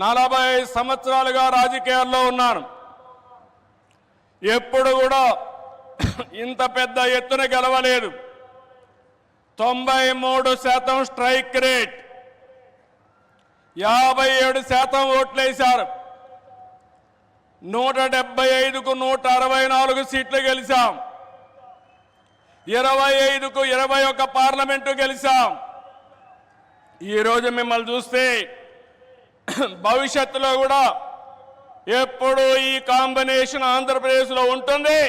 నలభై సంవత్సరాలుగా రాజకీయాల్లో ఉన్నాను. ఎప్పుడు కూడా ఇంత పెద్ద ఎత్తున గెలవలేదు. తొంభై మూడు శాతం స్ట్రైక్ రేట్. యాభై ఏడు శాతం ఓట్లేశారు. నూట డెబ్బై ఐదుకు నూట అరవై నాలుగు సీట్లు గెలిచాం. ఇరవై ఐదుకు ఇరవై ఒక్క పార్లమెంటు గెలిచాం. ఈరోజు మిమ్మల్ని చూస్తే భవిష్యత్తులో కూడా ఎప్పుడు ఈ కాంబినేషన్ ఆంధ్రప్రదేశ్లో ఉంటుంది.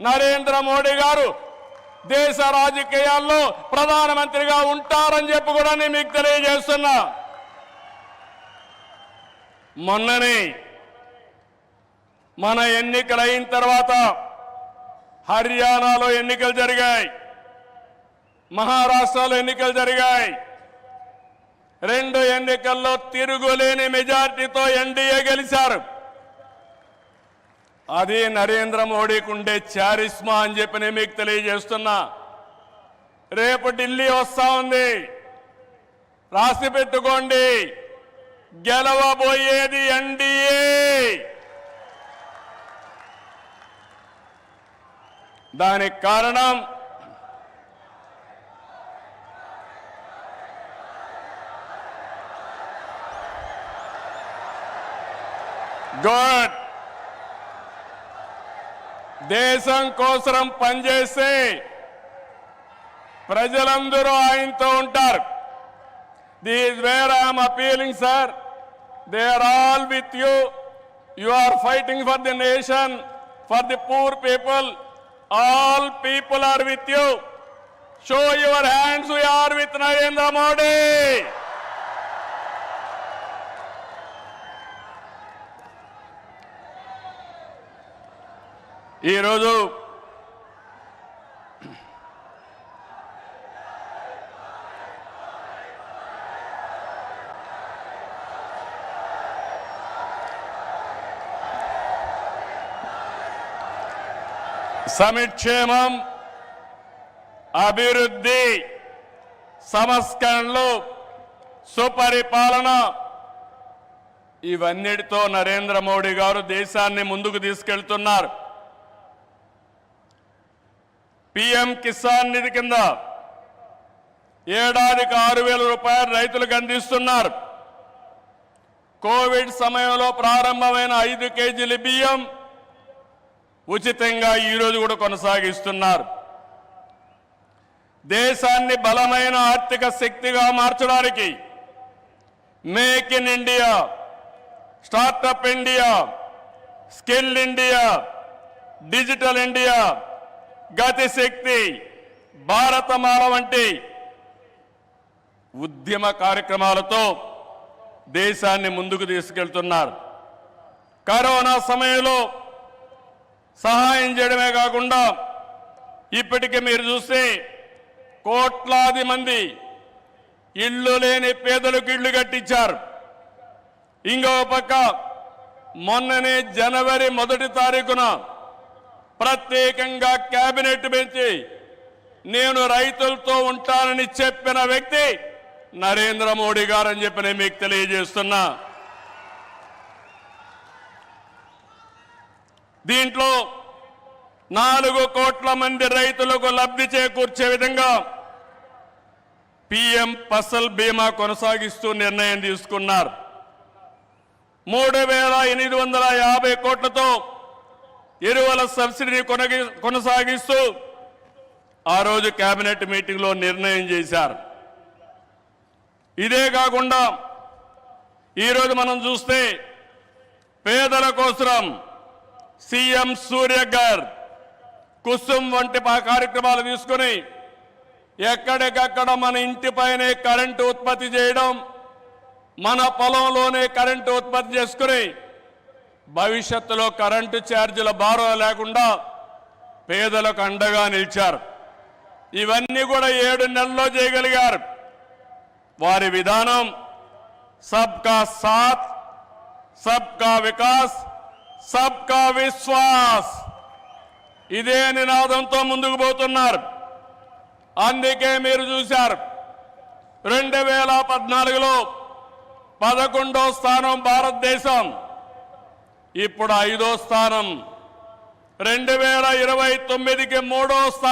నరేంద్ర మోడీ గారు దేశ రాజకీయాల్లో ప్రధానమంత్రిగా ఉంటారని చెప్పి కూడా నేను మీకు తెలియజేస్తున్నా. మొన్ననే మన ఎన్నికలు అయిన తర్వాత హర్యానాలో ఎన్నికలు జరిగాయి. మహారాష్ట్రలో ఎన్నికలు జరిగాయి. రెండు ఎన్నికల్లో తిరుగులేని మెజార్టీతో ఎన్డీఏ గెలిచారు. అది నరేంద్ర మోడీకి ఉండే చారిస్మా అని చెప్పి నేను మీకు తెలియజేస్తున్నా. రేపు ఢిల్లీ వస్తా ఉంది. రాసి పెట్టుకోండి. గెలవబోయేది ఎన్డీఏ. దానికి కారణం గుడ్ దేశం కోసం పనిచేస్తే ప్రజలందరూ ఆయనతో ఉంటారు these where I'm appealing sir they are all with you you are fighting for the nation for the poor people all people are with you show your hands you are with Narendra Modi ఈరోజు సమిక్షేమం అభివృద్ధి సంస్కరణలు సుపరిపాలన ఇవన్నిటితో నరేంద్ర మోడీ గారు దేశాన్ని ముందుకు తీసుకెళ్తున్నారు. PM Kisan నిధి కింద ఏడాదికి ఆరు వేల రూపాయలు రైతులకు అందిస్తున్నారు. కోవిడ్ సమయంలో ప్రారంభమైన ఐదు కేజీల బియ్యం ఉచితంగా ఈరోజు కూడా కొనసాగిస్తున్నారు. దేశాన్ని బలమైన ఆర్థిక శక్తిగా మార్చడానికి make in India startup India skill India digital India Gatishakti Bharatmala వంటి ఉద్యమ కార్యక్రమాలతో దేశాన్ని ముందుకు తీసుకెళ్తున్నారు. కరోనా సమయంలో సహాయం చేయడమే కాకుండా ఇప్పటికే మీరు చూస్తే కోట్లాది మంది ఇళ్ళు లేని పేదలకు ఇళ్ళు కట్టించారు. ఇంకో పక్క మొన్ననే జనవరి మొదటి తారీఖున ప్రత్యేకంగా కేబినెట్ పెంచి నేను రైతులతో ఉంటానని చెప్పిన వ్యక్తి నరేంద్ర మోడీ గారని చెప్పి నేను మీకు తెలియజేస్తున్నా. దీంట్లో నాలుగు కోట్ల మంది రైతులకు లబ్ధి చేకూర్చే విధంగా పిఎం ఫసల్ బీమా కొనసాగిస్తూ నిర్ణయం తీసుకున్నారు. మూడు వేల ఎనిమిది వందల యాభై కోట్లతో ఎరువుల సబ్సిడీని కొనగి కొనసాగిస్తూ ఆ రోజు కేబినెట్ మీటింగ్లో నిర్ణయం చేశారు. ఇదే కాకుండా ఈరోజు మనం చూస్తే పేదల కోసం సీఎం సూర్య గారు కుసుమ్ వంటి కార్యక్రమాలు తీసుకుని ఎక్కడికక్కడ మన ఇంటిపైనే కరెంటు ఉత్పత్తి చేయడం మన పొలంలోనే కరెంటు ఉత్పత్తి చేసుకుని భవిష్యత్తులో కరెంటు ఛార్జీల భారం లేకుండా పేదలకు అండగా నిలిచారు. ఇవన్నీ కూడా ఏడు నెలల్లో చేయగలిగారు. వారి విధానం సబ్కా సాత్ సబ్కా వికాస్ సబ్కా విశ్వాస్. ఇదే నినాదంతో ముందుకు పోతున్నారు. అందుకే మీరు చూశారు. రెండు వేల పద్నాలుగులో పదకొండో స్థానం భారతదేశం. ఇప్పుడు ఐదో స్థానం రెండు వేల ఇరవై తొమ్మిదికి మూడో స్థానం